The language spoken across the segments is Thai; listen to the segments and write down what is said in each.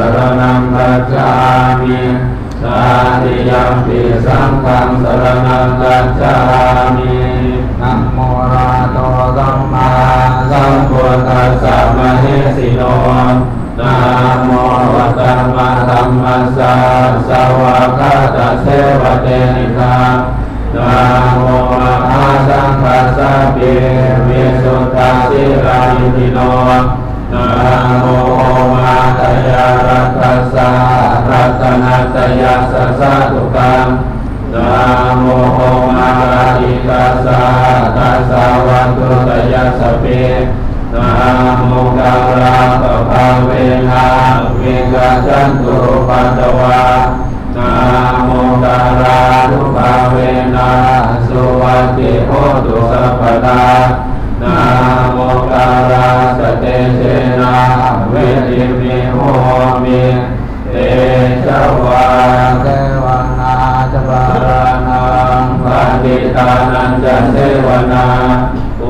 มมังสรณังกัจฉามิตาติยัมปิสังฆังสรณังกัจฉามินะโมระโตสัมมาสัมพุทธัสสะมะเฮสิโนนะโมวัตตะมะธัมมัสสะสวะคาตะเสวะเตนิทานะโมมหาสังฆัสสะเปวิสุทธาสิรายุติโน นะโมมาตยารัตสสะรัตนัตยาสัสสะตุกังนะโมมาราอิตัสสะตัสสะวันตุตยาสเปนะโมกาลาปะภาเวนะเวกาจันตุปัตวานะโมกาลานุภาเวนะสุวัติโหตุสัพพตานะโมกาลาสเตเชนะ เวทิมิโหมิเตชะวาเทวนาจะปารานังปฏิตานันจะเทวนาปุ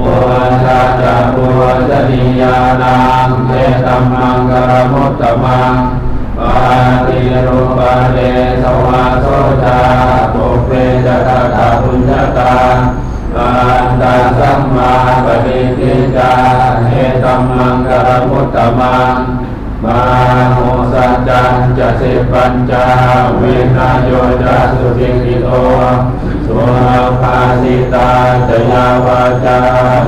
ชาจะปุชนียานังเทตัมมังกรมุตตมังปาติรูปะเดสวาโสจาปุเปจะตาปุญญตา ตาสัมมาปฏิทิจาเทตัมมังกรมุตตมังมาโหสัจจันจะสิปัญจาเวนาโยจะสุติกิโตสุราภาสิตาจยาวาจา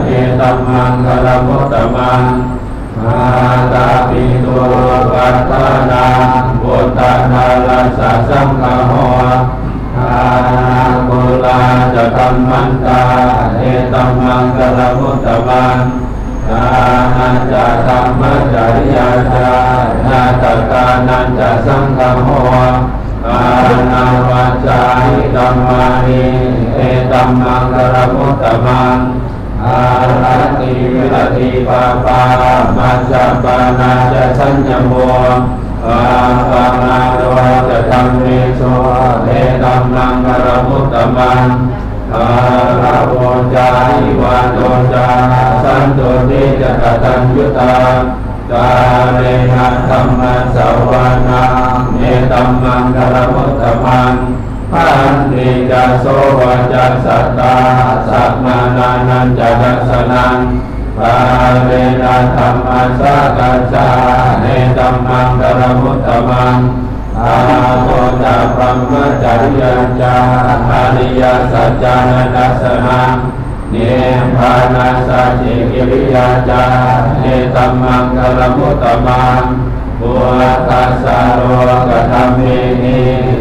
เอตัมมังคลมุตตมังมาตาปิตุปัตตานาบุตตานาลัสสะสังฆโห อาบุลาจะธรรมันตาเอตัมมังคลมุตตะมังนานันจะธรรมจริยาจานาตกานันจะสังฆโหอานาวัจจาหิตัมมานิเอตัมมังกรมุตตะมังอารัติวิรติปาปามัจจปานาจะสัญญโม อาปานาโดจะธรรมเมโสเอตัมมังกรมุตตมังอาราโวจาหิวาโตจาสันตุติจะกตัญยุตากาเรนะธรรมสวานาเนตัมมังกรมุตตมังพันติจะโสวจัสสัตาสัมมานานันจะดัสสนัง กาเรนะธรรมสักกัจจาเนตัมมังกรมุตตมังอาโมตะปัมมจริยัญจาอาริยสัจจานัสสนังเนพานาสัจิกิริยาจาเนตัมมังกลมุตตมังบุตัสสะโลกธรรมเมนิ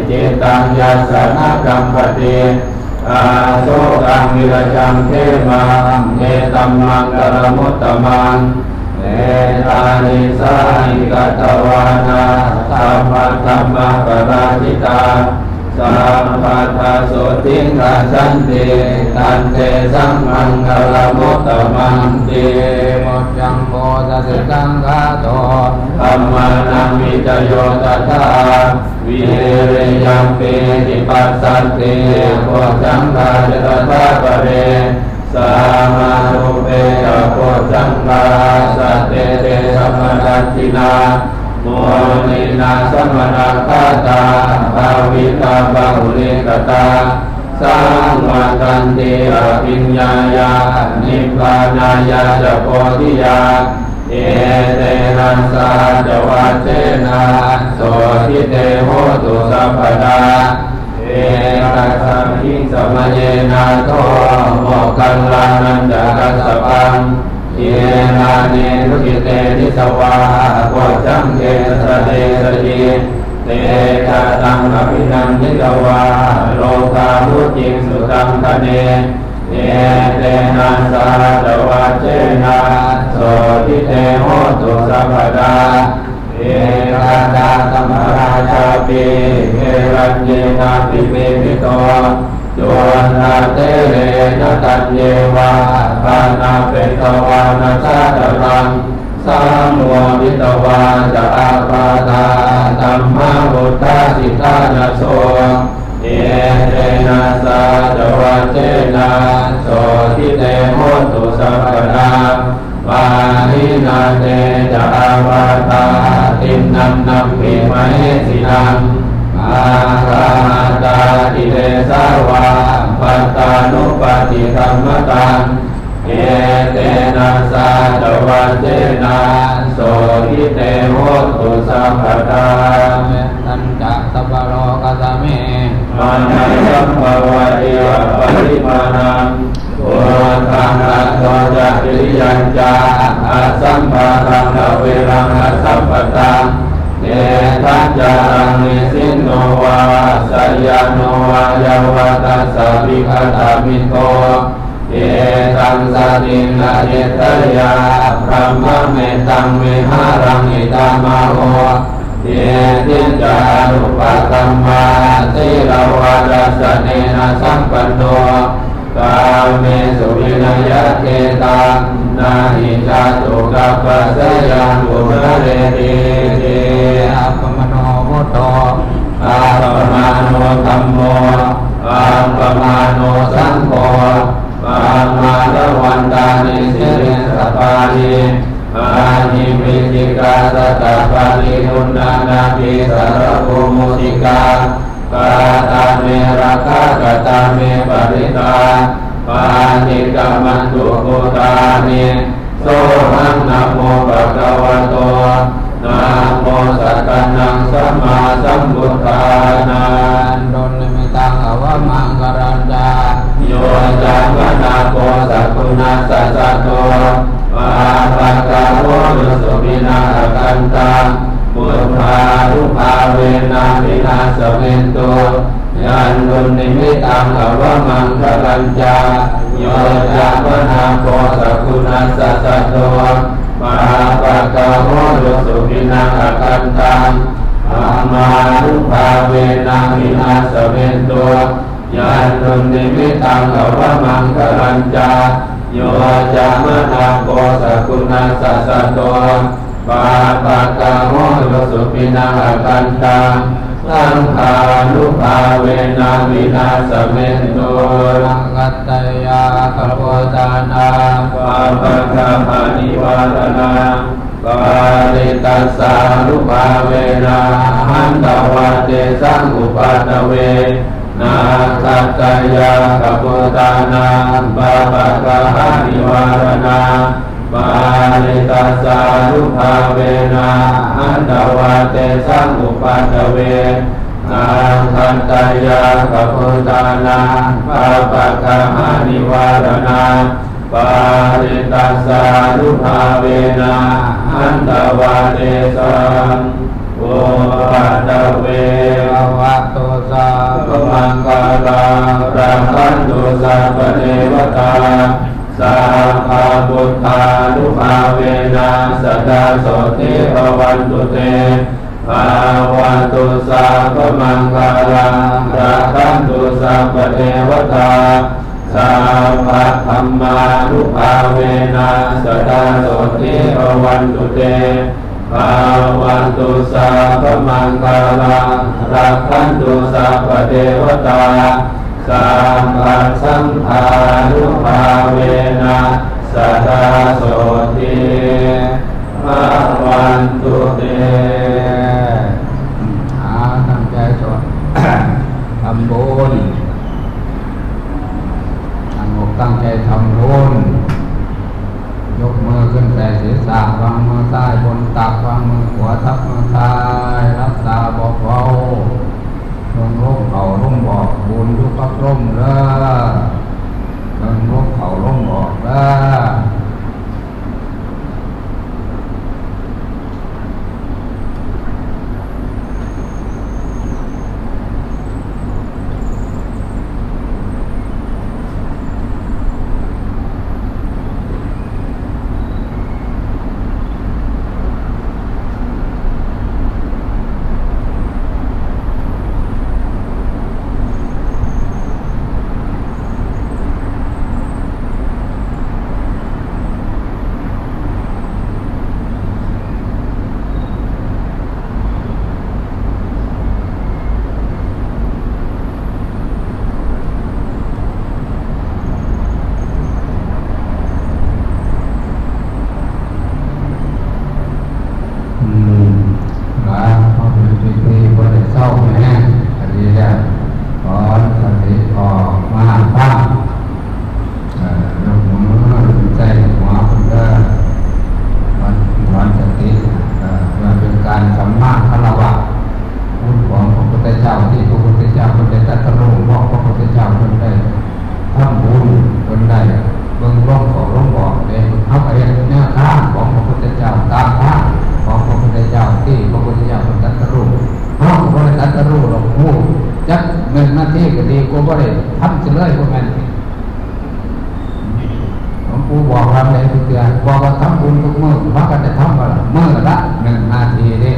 จิตังยัสสนะกัมปติอาโสกัง วิรจังเทมังเอตัมมังกลมุตตมังเอตานิสานิกตวานาสัมปัตตมะปราชิตา สัมปัทธโสติงกัจฉันติตันเตสัมมังคลมุตตมันติมดยังโมตัสสังฆาโตธรรมานังวิจโยตัทธาวิริยังเปติปัสสันติโพจังกาจตถาปะเรสามานุเปยโพจังกาสัตเตเตสัมมัตตินา โมนินาสัมมนาคาตาภาวิตาบาหุลิกตาสังวัตันติอภิญญายานิพพานายาจโพธิยา เอเตนะสาจวัเจนะโสทิเตโหตุสัพพดาเอตัสสัมพิสมเยนาโตโมกัลลานันจะกัสสะปัง เยนาเนรุกิเตนิสวาโพจังเกสะเดสะจีเตชะตังอภินันทิตวาโลกามุจิสุตังคะเนเอเตนะสาจวัจเจนะโสทิเตโหตุสัพพดาเอราดาธรรมราชาปิเอรัญเยนาปิเมมิโต โยนาเตเรนตัญเยวาปานาเปตวานาชาตรังสัมโมวิตวาจะอาปาตาธรรมบุตตาสิทานาโสเอเตนะสาจวัจเจนะโสทิเตโหตุสัพพดาปาหินาเตจะอาวาตาตินนันัมปิมะเอสินัง อาคาตาติเตสาวาปัตตานุปฏิธรรมตังเอเตนะสาจวัจเจนะโสทิเตโหตุสัพพทานันจัตตะโลกัสเมมานัยสัมภวะเอวะปริมาณังโอตังอัตโตจะปิยัญจาอาสัมปะ ยานโนวายาวตัสสะวิคตามิโตเอตังสตินาเยตยาพระมะเมตังเมหารังอิตามาโหเยติจารุปตัมมาติราวาดัสสเนนะสัมปันโนกาเมสุวินัยเกตังนาหิจาตุกัปปะสยังอุระเรติเตอัปปมโนมุต ตอาปมาโนธัมโมอาปมาโนสังโฆอามาลวันตานิสิริสปานิอานิมิติกาสตาปาลินุนานาปิสารภูมุติกากาตาเมราคากตาเมปริตาปานิกามันตุโกตานิโสหังนะโมปะคะวะโต นะโมสักกะนังสัมมาสัมพุทธานันดนมิตังอวมังกรัญจาโยจัมนาโกสักุณาสัสะโตปาปะกะโวนุสุวินากันตังบุตธารุภาเวนะวินาสเวนโตยันตุนิมิตังอวมังคลัญจาโยจามนาโคสักุณาสัสะโต ปาปะกะโหรุสุวินากันตังอามารุภาเวนะวินาสเวนโตยันตุนิมิตังอวมังคลัญจาโยจามะนาโคสกุณาสัสสะโตปาปะกะโหรสุปินังอกันตัง สังขานุภาเวนะวินาสเมนโตรังกัตตยาคโปตานาปาปะกะปานิวาตนาปาริตัสสานุภาเวนะหันตวะเตสังอุปัตตเวนาคัตตยาคโปตานาปาปะกะหานิวารณา ปาลิตัสสารุภาเวนะอันตวาเตสังอุปัตตเวนาคันตายาขพุตานาปาปะกะหานิวารณาปาลิตัสสารุภาเวนะอันตวาเตสังอุปัตตเวอวะโตสาปมังกาลารังคันตุสัพพเทวตา สัพพะพุทธานุภาเวนะสตตาโสติภวันตุเตภาวันตุสัพพมังคาลังรักขันตุสัพพเทวตาสัพพะธรรมานุภาเวนะสตาโสติภวันตุเตภาวันตุสัพพมังคาลังรักขันตุสัพพเทวตา สัพพะสังฆานุภาเวนะสตาโสติภวันตุเตหาตั้งใจสวดทำบุญตั้งอกตั้งใจทำบุญยกมือขึ้นแต่ศีรษะวางมือซ้บนตักวางมือขวาทับมือซ้าย รับตาเบาๆ ลงร่มเขาร่มบอกบุญยุกขับร่มเด้อลงร่มเขาร่มบอกเด้อมว่าเขาเป็นปีปีบริเศร้าแม่อันนี้แหละขอสติออกมาบ้างเอ่อยกมือใจหัวคนเด้อวันวันสติเอ่อเพื่อเป็นการสัมมาคารวะบุญของพระพุทธเจ้าที่พระพุทธเจ้าคนได้ตรัสรู้บอกพระพุทธเจ้าคนได้ทำบุญคนได้เบิ่งร่องของร่องบอกเองเขาไปแนวทางของพระพุทธเจ้าตามทาง ของพระพุทธเจ้าที่พระพุทธเจ้าเป็นตรัสรู้เพราะพระพุทธตรัสรู้เราพูดจักเงินหน้าที่ก็ดีกูบ่ได้ทำเฉลยพวกนั้นหลวงปู่บอกว่าอะไรทุกอย่างบอกว่าทำบุญทุกมื้อว่ากันจะทำว่ามื้อละหนึ่งนาทีเด้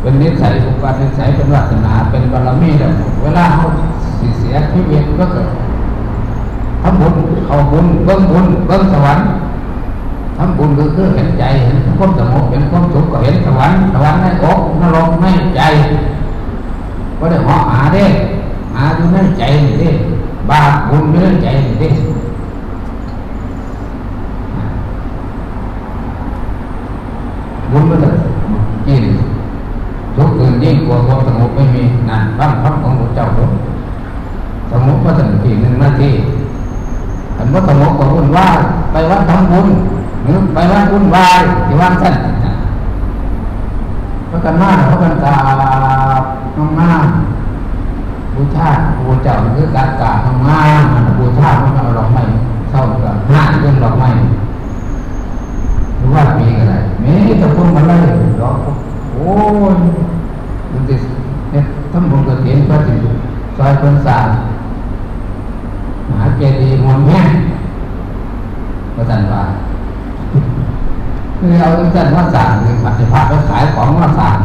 เป็นนิสัยอุปนิสัยเป็นวาสนาเป็นบารมีแล้วเวลาเขาสิเสียชีวิตก็เกิดทำบุญเข้า บุญเบิ้งบุญเบิ้งสวรรค์ทำบุญก็คือเห็นใจเห็นความสงบเห็นความสุขก็เห็นสวรรค์สวรรค์ในอกนรกในใจก็ได้หาะหาเด้หาอยู่ในใจนี่เด้บาปบุญอยู่ในใจนี่เด้บุญมันจะกินทุกข์อื่นยิ่งกว่าความสงบไม่มีนั่นฟังคำของพระเจ้าทุกสงบก็ถึงที่หนึ่งนาที อันก็สงบก็วุ่นวายไปวัดทำบุญหรือไปวัดวุ่นวายที่วัดสั้นพระกันมาพระกันตาน้องมาบูชาบูเจ้าคือการกราบทำงานบูชาพระกันเอาดอกไม่เศร้ากับห้าเรื่องดอกไม่หรือว่าปีอะไรมีแต่คนมาไล่ดอกโอ้ยมันจะเนี่ยทำบุญกระถิ่นพระจิตซอยคนสร้าง มหาเจดีย์มวลแม่พระจันทร์ว่า คือเอาจันทร์ว่าสั่งคือปฏิภาณไปขายของว่าสั่ง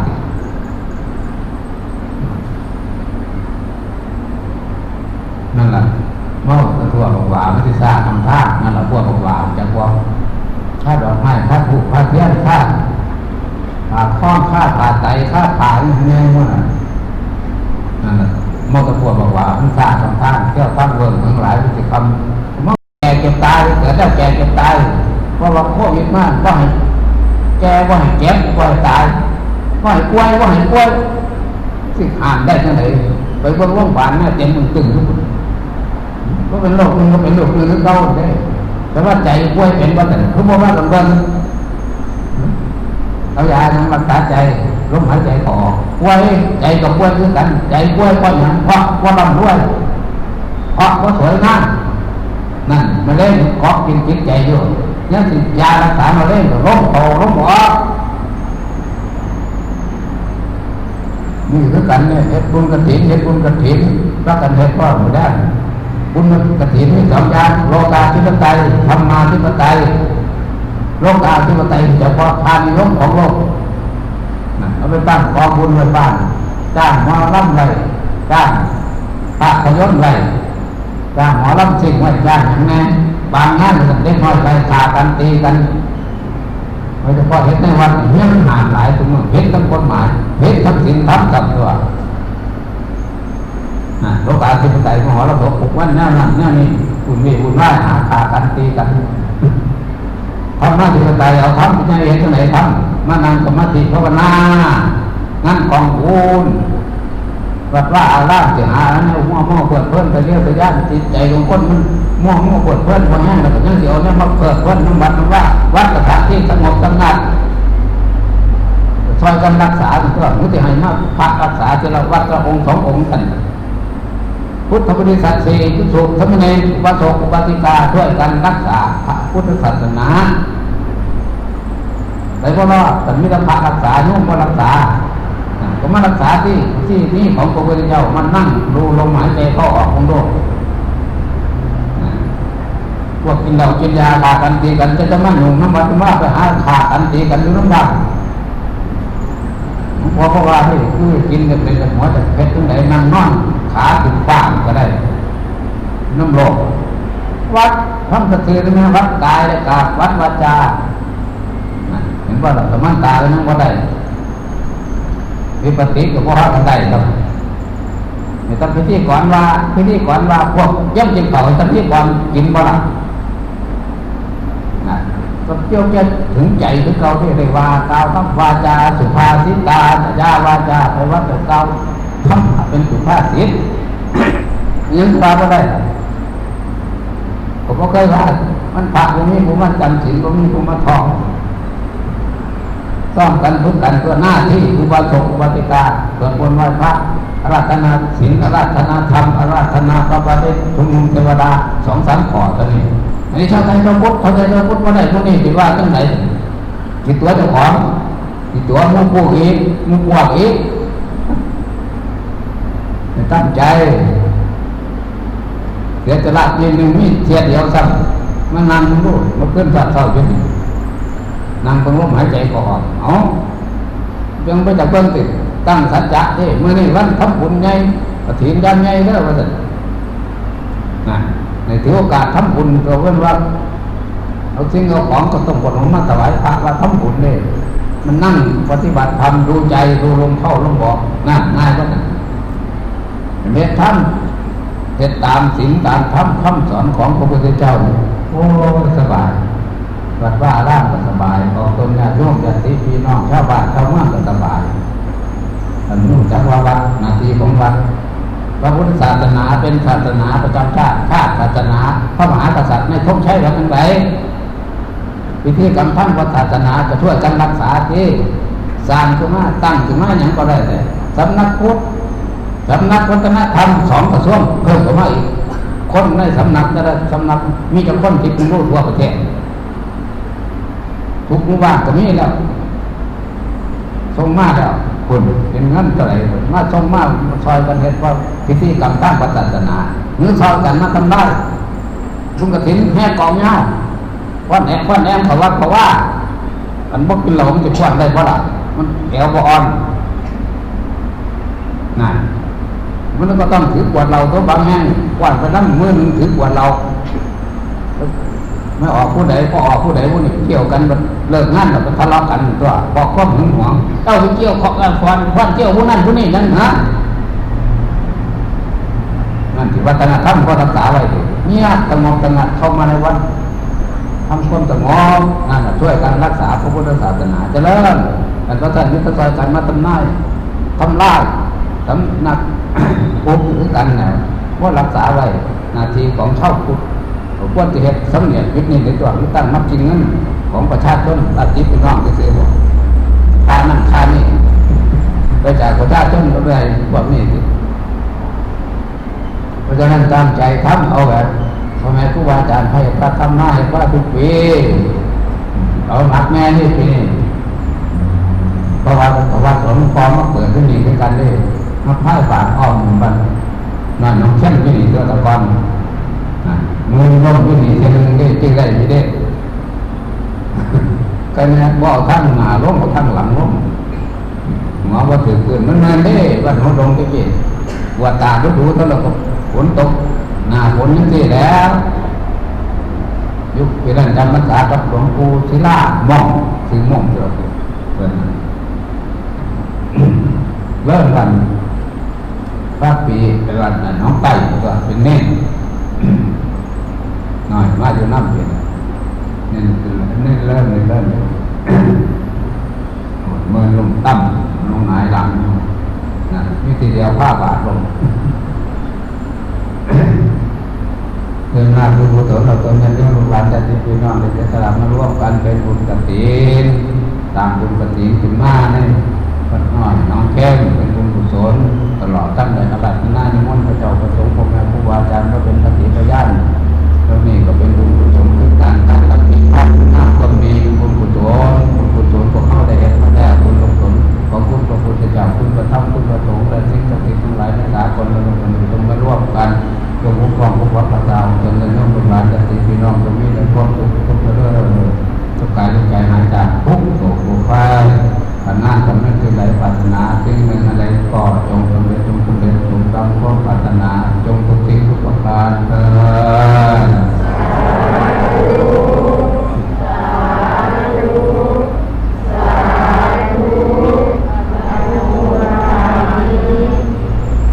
นั่นแหละเมื่อตัวบอกว่าไม่ได้สร้างทำท่านั่นแหละพวกบอกว่าจะพวกค่าดอกไม้ค่าผูกค่าเทียนค่าผ่าข้องค่าผ่าไตค่าผ่าอย่างเงี้ยว่านั่นแหละ เมื่อกระพวบอกว่ามันสร้างสำคัญเที่ยวตั้งเวิร์ทั้งหลายที่ทำเมื่อแก่เก็บตายเกิดแล้วแก่เก็บตายเพราะว่าโควิดมากว่าให้แก่ว่าให้เจ็บว่าให้ตายว่าให้ป่วยว่าให้ป่วยสิอ่านได้ที่ไหนไปเบิ่งโรงพยาบาลเนี่ยเต็มมือตึงทุกคนก็เป็นโรคนึงก็เป็นโรคนึงนึกเก่าได้แต่ว่าใจป่วยเป็นว่าแต่คือบอกว่ากันวันเอายาทางรักษาใจลมหายใจออกป่วยใจกับป่วยคือกัน ใจป่วยเพราะอย่างเพราะว่าลำด้วยเพราะว่าสวยงามนั่นมาเล่นเกาะกินจิตใจอยู่ ยังสิดยารักษามาเล่นก็ล้มโตล้มหัวนี่คือกันเนี่ยเฮ็ดบุญกระถิ่นเฮ็ดบุญกระถิ่นรักกันเฮ็ดก็ไม่ได้บุญกระถิ่นมีสองอย่างโลกาธิปไตยธรรมาธิปไตยโลกาธิปไตยเฉพาะทานนิยมของโลกเอาไปตั้งกองบุญไว้บ้านจ้างหมอลำไรจ้างภาพยนไรจ้างหมอลำสิ่งไว้จ้างอย่างไง บางงานก็เล็กน้อยไปขากันตีกันโดยเฉพาะเห็นในวันเฮี้ยนห่านหลายตัวเห็นทั้งกฎหมายเห็นทั้งสิ่งทำกับตัวโลกาธิปไตยมหรสพปลุกวันแนวนั้นแนวนี้คุณมีคุณว่าหาขากันตีกันทำหน้าที่ปไตยเอาทำที่ไหนเห็นที่ไหนทำมานั่งสมาธิภาวนางั้นกองคูณวัดว่าอารามจะหาเนี่ยมั่วมั่วเปิดเพิ่นไปเรียไปย่านจิตใจของคนมัน มั่วมั่วเปิดเพิ่นคนแห้งแล้วก็ยังเสียวเนี่ยมาเปิดเพิ่นน้ำวัดน้ำว่าวัดสถานที่สงบสงัดช่วยกันรักษาเพื่อมุติให้มาพักรักษาที่เราวัดละองค์สององค์กันพุทธบริษัทสี่พุทธธรรมเนรอุปสงอุปาติกาช่วยกันรักษาพระพุทธศาสนาแต่พวกเราแต่มีแต่พระรักษาโยมก็รักษาอ่าก็มารักษาที่ที่นี่ของพระพุทธเจ้ามันนั่งดูลมหายใจเข้าออกของโลก พวกกินเหล้ากินยาขากันตีกันจะจะมั่นหนุ่มน้ำวัดว่าไปหาขากันตีกันอยู่น้ำบ้านหลวงพ่อก็ว่าให้คือกินกันเป็นหัวจะเพชรตรงไหนนั่งนอนขาถึงฟ้างก็ได้ น้ำโลกวัดทำสติหรือไม่วัดกายและกาวัดวาจาเห็นว่าเราสมานตาแล้วนั่งว่าได้วิปติกับว่ากันได้ครับในตั้งพิธีก่อนว่าพิธีก่อนว่าพวกย่ำจิงเขาตั้งพิธีก่อนกินบ่ละ ก็เกี่ยวจะถึงใจถึงเขาที่ได้ว่าเก่าวคำวาจาสุภาษิตาญาวาจาไปวัดแต่เก่าทำเป็นสุภาษิตยังตาบ่ได้ ผมก็เคยว่ามันพระตรงนี้ผมมันจำศีลตรงนี้ผมมาทองซ่อมกันทุกกันเพื่อหน้าที่อุบาสกอุบาสิกาเพื่อบนไหว้พระอาราธนาศีลอาราธนาธรรมอาราธนาพระบาทชุมนุมเทวดาสองสามข้อตัวนี้ อันนี้ชาวไทยชาวพุทธชาวไทยชาวพุทธว่าได้พวกนี้ถือว่าตั้งไหนจิตตัวเจ้าของจิตตัวมุกพวกอีกมุกพวกอีกตั้งใจเดี๋ยวจะละเพียงหนึ่งมีเทียเดียวซ้ำมันนั่งดูมันขึ้นสัตว์เท่าอยู่นี่นั่งตรงลมหายใจก็ออกเอายังไปจากเบื้งติดตั้งสัจจะเด้เมื่อนี้วันทำบุญไงปฏิญญาณไงเด้อว่าสันนะ ถือโอกาสทำบุญเราเว้นว่าเอาสิ่งเอาของก็ต้องกดลงมาถวายพระว่าทำบุญเนี่ยมันนั่งปฏิบัติธรรมดูใจดูลมเข้าลมออกง่ายง่ายก็นั่นเม็ดท่านเหตุตามสิ่งตามธรรมคำสอนของพระพุทธเจ้าโอ้สบายวัดว่าร่างก็สบายออกตนญาติโยมญาติพี่น้องชาวบ้านชาวเมืองก็สบายอันนู้จักว่าวัดนาทีของวัด พระพุทธศาสนาเป็นศาสนาประจำชาติชาติศาสนาพระมหากษัตริย์ไม่ทงใช้วัดทั้งไหนพิธีกรรมทั้งวัดศาสนาจะช่วยกันรักษาที่สร้างขึ้นมาตั้งขึ้นมาอย่างก็ได้แต่สำนักพุทธสำนักวัฒนธรรมสองกระทรวงเพิ่มเข้ามาอีกคนในสำนักแต่ละสำนักมีจำคนที่เป็นรู้ทั่วประเทศทุกหมู่บ้านก็มีแล้วส่งมากแล้ว คุณเป็นเงินเท่าไหร่มาส่งมาซอยกันเห็นว่าพิธีกรรมตั้งศาสนาหรือซอยกันมาทำได้ลุงกระถินแห่กองเงาวันแอบวันแอมเขาว่าเขาว่าอันบกกินเหล้ามันจะควันได้เพราะล่ะมันแก้วบอ่อนนั่นมันก็ต้องถือกวดเราตัวบางแห่งกวาดไปนั่งมือหนึ่งถือกวดเรา ไม่ออกผู้ใดก็ออกผู้ใดผู้หนึ่งเกี่ยวกันมันเลิกงานแล้วทะเลาะกันตัวบอกข้อหึงหวงเจ้าไปเกี่ยวข้อกันฟันฟันเกี่ยวผู้นั้นผู้นี้นั่นนะนั่นที่วัฒนธรรมก็รักษาไว้ดิเนี่ยสงบสงัดเข้ามาในวันทำคนสงบนั่นน่ะช่วยกันรักษาพระพุทธศาสนาเจริญกันก็ท่านยุทธศาสตร์กันมาทำนายทำลายสำนักพุทธหรือกันเนี่ยว่ารักษาไว้นาทีของชาวพุทธ ควรจะเห็นสำเนียงวิทย์นี่ในตัวที่ตั้งนับจริงนั้นของประชาชนตัดจิตเป็นน้องไปเสียบอกค่านั่นค่านี่ไปจากประชาชนก็ได้พวกนี้เพราะฉะนั้นตั้งใจทำเอาแบบพ่อแม่ครูบาอาจารย์ให้พระทำหน้าให้พระทุกปีเอาหนักแม่นี่ปีนี้เพราะว่าเพราะว่าหลวงพ่อมาเปิดที่นี่ด้วยกันเลยมาพ่ายปากอ้อมบันนั่นน้องเช่นที่นี่ตัวตะกอน มือล้มที่นี่เช่นนึงได้จึงได้ไม่ได้ก็เนี่ยบ่เอาทั้งหน้าล้มเอาทั้งหลังล้มหมอว่าถือขึ้นมันมาเด้ว่าหัวลงไปกินว่าตาดูดูตลอดฝนตกหน้าฝนนี่สิแล้วยุคปีนั้นจำพรรษากับหลวงปู่ศิลามองซึ่งมองเดียวเพิ่นนั้นเริ่มวันพระปีเป็นวันนั้นน้องไต่ก็เป็นเน่น หน่อยมาอยู่น้ำเป็นเน่นคือเน่นเริ่มเลยเริ่มเลยเมื่อลงตั้มลงหงายหลังนะวิธีเดียวผ้าบาทลงเดินหน้าดูบุตรเราตัวเงินเรื่องลูกหลานจะติดพี่น้องได้สลับมาร่วมกันเป็นบุญกฐินตามบุญกฐินขึ้นมาเนี่ยวัดน้อยน้องแก้มเป็นบุญกุศลตลอดตั้งแต่อบัติหน้านิมนต์พระเจ้าประสงค์พระแม่ครูบาอาจารย์ก็เป็นปฏิปยาน แล้วนี่ก็เป็นบุญกุศลคือการตั้งตั้งจิตภาพหน้าก็มีบุญกุศลบุญกุศลพวกเข้าได้เห็นมาแล้บุญกุศลของคุณพระพุทธเจ้าคุณพระธรรมคุณพระสงฆ์และสิ่งศักดิ์สิทธิ์ทั้งหลายในสากลโลกนี้ต้องมาร่วมกันจงคุ้มครองปกปักรักษาจนเงินย่องบุญหลานจะติพี่น้องจะมีแต่ความสุขทุกข์เรื่อยๆทุกกายทุกใจหายจากทุกโศกโศกภัยขันธ์หน้าสำเร็จคือไหลปรารถนาสิ่งหนึ่งอะไรก็จงสำเร็จจงสำเร็จจงตามความปรารถนาจงทุกสิ่งทุกประการเถิด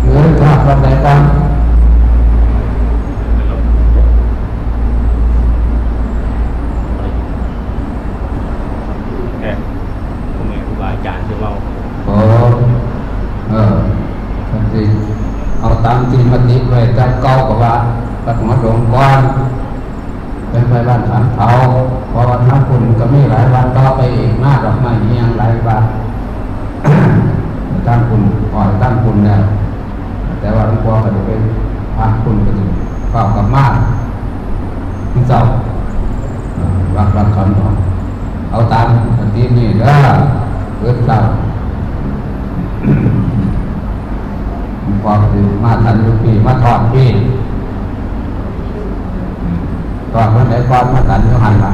เหลือข้าพระใดบ้าง แค่ผมเองครูบาอาจารย์ที่เรา โอ้เออทันทีเอาตามที่มติไว้จับเก้ากับว่าปัดหัวดงก้อนเป็นไปบ้านฐานเขาเพราะวันน้ำคุณก็มีหลายวันต่อไปอีกมากดอกไม้เฮียงหลายวัน ตั้งคุณอ่อยตั้งคุณแล้วแต่ว่าหลวงพ่อก็จะเป็นพระคุณก็จะเฝ้ากับมากที่เจ้าเอ่อรักรักคำของเอาตามปฏินี่เด้อเกิดเจ้า พอคือมาทันยุปี มาถอดพี่ตอนวันไหนก่อนมาทันยุหันละ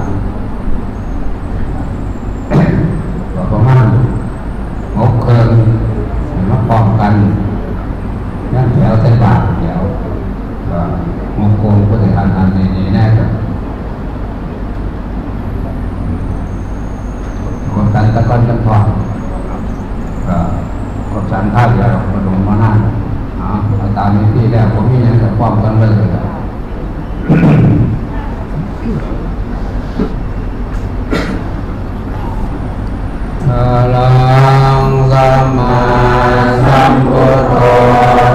ก็ประมาณงบเครื่องมาพร้อมกันนั่นแถวใส่บาทเดี๋ยวก็งบโกงก็จะทันทันนี่แน่จ้ะคนกันตะก้อนกันพอก็ก็สันท่าเดียวกระดงมาหน้า เอาตามที่แล้วผมมีอย่างกับความกันเลยครับอะลังสัมมาสัมพุทโธ